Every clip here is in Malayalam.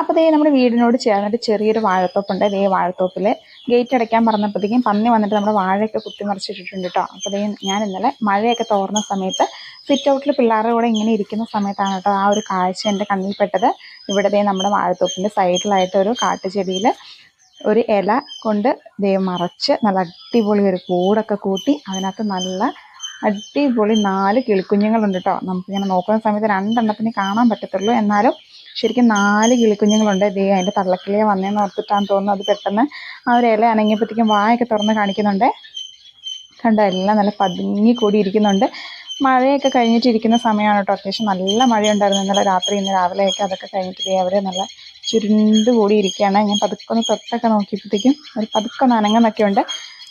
അപ്പോൾ ദേ നമ്മുടെ വീടിനോട് ചേർന്നിട്ട് ചെറിയൊരു വാഴത്തോപ്പുണ്ട്. ദേ വാഴത്തോപ്പിൽ ഗേറ്റ് അടയ്ക്കാൻ പറഞ്ഞപ്പോഴത്തേക്കും പന്നി വന്നിട്ട് നമ്മുടെ വാഴയൊക്കെ കുത്തിമറിച്ചിട്ടുണ്ട് കേട്ടോ അപ്പോൾ ദേ ഞാൻ ഇന്നലെ മഴയൊക്കെ തോർന്ന സമയത്ത് സിറ്റ് ഔട്ടിൽ പിള്ളേരുടെ കൂടെ ഇങ്ങനെ ഇരിക്കുന്ന സമയത്താണ് കേട്ടോ ആ ഒരു കാഴ്ച എന്റെ കണ്ണിൽപ്പെട്ടത്. ഇവിടെ ദേ നമ്മുടെ വാഴത്തോപ്പിന്റെ സൈഡിലായിട്ട് ഒരു കാട്ടുചെടിയിൽ ഒരു ഇല കൊണ്ട് ദേ മറച്ച് നല്ല അടിപൊളി ഒരു കൂടൊക്കെ കൂട്ടി അതിനകത്ത് നല്ല അടിപൊളി നാല് കിളിക്കുഞ്ഞുങ്ങളുണ്ട് കേട്ടോ നമുക്കിങ്ങനെ നോക്കുന്ന സമയത്ത് രണ്ടെണ്ണത്തിന് കാണാൻ പറ്റത്തുള്ളൂ. എന്നാലും ശരിക്കും നാല് കിളിക്കുഞ്ഞുങ്ങളുണ്ട്. ദേ അതിന്റെ തള്ളക്കിളിയെ വന്നേന്ന് ഓർത്തിട്ടാന്ന് തോന്നുന്നു. അത് പെട്ടെന്ന് ആ ഒരു ഇല അനങ്ങിയപ്പോഴത്തേക്കും വായൊക്കെ തുറന്ന് കാണിക്കുന്നുണ്ട്. കണ്ടോ എല്ലാം നല്ല പതുങ്ങി കൂടി ഇരിക്കുന്നുണ്ട് മഴയൊക്കെ കഴിഞ്ഞിട്ടിരിക്കുന്ന സമയമാണ് കേട്ടോ. അത്യാവശ്യം നല്ല മഴയുണ്ടായിരുന്നു ഇന്നലെ രാത്രി ഇന്ന് രാവിലെയൊക്കെ അതൊക്കെ കഴിഞ്ഞിട്ട് ദേ അവർ നല്ല ചുരുണ്ട് കൂടിയിരിക്കുകയാണ്. ഞാൻ പതുക്കെ ഒന്ന് തൊട്ടൊക്കെ നോക്കിയപ്പോഴത്തേക്കും ഒരു പതുക്കെ ഒന്ന് അനങ്ങുന്നൊക്കെ ഉണ്ട്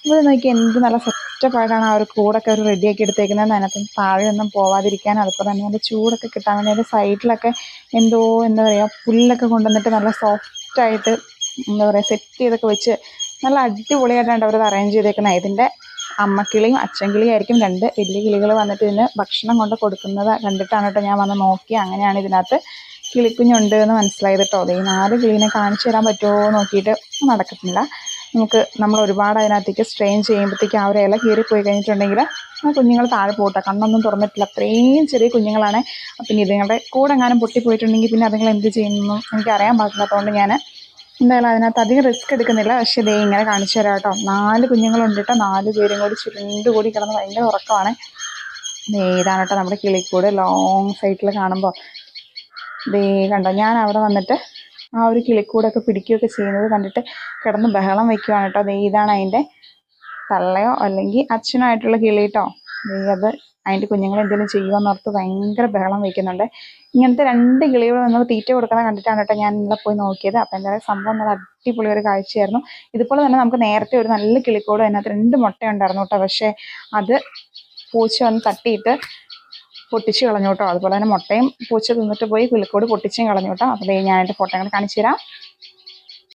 ഇവിടെ നോക്കി എന്ത് നല്ല സെറ്റപ്പായിട്ടാണ് ആ ഒരു കൂടൊക്കെ ഒരു റെഡിയാക്കി എടുത്തേക്കുന്നത്. അതിനകത്ത് താഴെ ഒന്നും പോവാതിരിക്കാൻ അതുപോലെ തന്നെ അതിന്റെ ചൂടൊക്കെ കിട്ടാൻ വേണ്ടി അതിന്റെ സൈഡിലൊക്കെ എന്തോ എന്താ പറയുക പുല്ലൊക്കെ കൊണ്ടുവന്നിട്ട് നല്ല സോഫ്റ്റായിട്ട് എന്താ പറയുക സെറ്റ് ചെയ്തൊക്കെ വെച്ച് നല്ല അടിപൊളിയായിട്ടാണ് അവരത് അറേഞ്ച് ചെയ്തേക്കുന്നത്. ഇതിന്റെ അമ്മക്കിളിയും അച്ഛൻകിളിയും ആയിരിക്കും രണ്ട് വലിയ കിളികൾ വന്നിട്ട് ഇതിന് ഭക്ഷണം കൊണ്ട് കൊടുക്കുന്നത് കണ്ടിട്ടാണ് കേട്ടോ ഞാൻ വന്ന് നോക്കി അങ്ങനെയാണ് ഇതിനകത്ത് കിളിക്കുഞ്ഞുണ്ട് എന്ന് മനസ്സിലായത് കേട്ടോ. അതേ നാല് കിളീനെ കാണിച്ചു തരാൻ പറ്റുമോ നോക്കിയിട്ട് നടക്കത്തില്ല. നമുക്ക് നമ്മൾ ഒരുപാട് അതിനകത്തേക്ക് സ്ട്രെയിൻ ചെയ്യുമ്പോഴത്തേക്ക് ആ ഒരു ഇല കീറിപ്പോയി കഴിഞ്ഞിട്ടുണ്ടെങ്കിൽ ആ കുഞ്ഞുങ്ങൾ താഴെ പോട്ടെ. കണ്ണൊന്നും തുറന്നിട്ടില്ല. അത്രയും ചെറിയ കുഞ്ഞുങ്ങളാണ്. പിന്നെ ഇതുങ്ങളുടെ കൂടെ എങ്ങാനും പൊട്ടിപ്പോയിട്ടുണ്ടെങ്കിൽ പിന്നെ അതുങ്ങൾ എന്ത് ചെയ്യുന്നു എനിക്ക് അറിയാൻ പാടില്ലാത്തതുകൊണ്ട് ഞാൻ എന്തായാലും അതിനകത്ത് അധികം റിസ്ക് എടുക്കുന്നില്ല. പക്ഷേ ദേ ഇങ്ങനെ കാണിച്ചു തരാം കേട്ടോ. നാല് കുഞ്ഞുങ്ങളുണ്ട് കേട്ടോ. നാല് പേരും കൂടി ചുരുണ്ട് കൂടി കിടന്ന് ഭയങ്കര ഉറക്കമാണ്. ഇതാണ് കേട്ടോ നമ്മുടെ കിളിക്കൂട്. ലോങ് സൈറ്റിൽ കാണുമ്പോൾ ദേ കണ്ടോ? ഞാൻ അവിടെ വന്നിട്ട് ആ ഒരു കിളിക്കൂടൊക്കെ പിടിക്കുകയൊക്കെ ചെയ്യുന്നത് കണ്ടിട്ട് കിടന്ന് ബഹളം വെക്കുവാണ് കേട്ടോ. ദേ ഇതാണ് അതിന്റെ തള്ളയോ അല്ലെങ്കിൽ അച്ഛനോ ആയിട്ടുള്ള കിളി കേട്ടോ. അത് അതിന്റെ കുഞ്ഞുങ്ങളെ എന്തെങ്കിലും ചെയ്യുമെന്ന് ഓർത്ത് ഭയങ്കര ബഹളം വയ്ക്കുന്നുണ്ട് ഇങ്ങനത്തെ രണ്ട് കിളികൾ നമ്മൾ തീറ്റ കൊടുക്കുന്നത് കണ്ടിട്ടാണ് കേട്ടോ ഞാൻ ഇന്നലെ പോയി നോക്കിയത്. അപ്പം എന്തായാലും സംഭവം നല്ല അടിപൊളി ഒരു കാഴ്ചയായിരുന്നു. ഇതുപോലെ തന്നെ നമുക്ക് നേരത്തെ ഒരു നല്ല കിളിക്കോട് അതിനകത്ത് രണ്ട് മുട്ടയുണ്ടായിരുന്നു കേട്ടോ. പക്ഷേ അത് പൂച്ച വന്ന് തട്ടിയിട്ട് പൊട്ടിച്ച് കളഞ്ഞു കേട്ടോ. അതുപോലെ തന്നെ മുട്ടയും പൂച്ച തിന്നിട്ട് പോയി കിളിക്കൂട് പൊട്ടിച്ചും കളഞ്ഞു കേട്ടോ. അപ്പോൾ ഞാൻ അതിന്റെ ഫോട്ടോ കാണിച്ചു തരാം.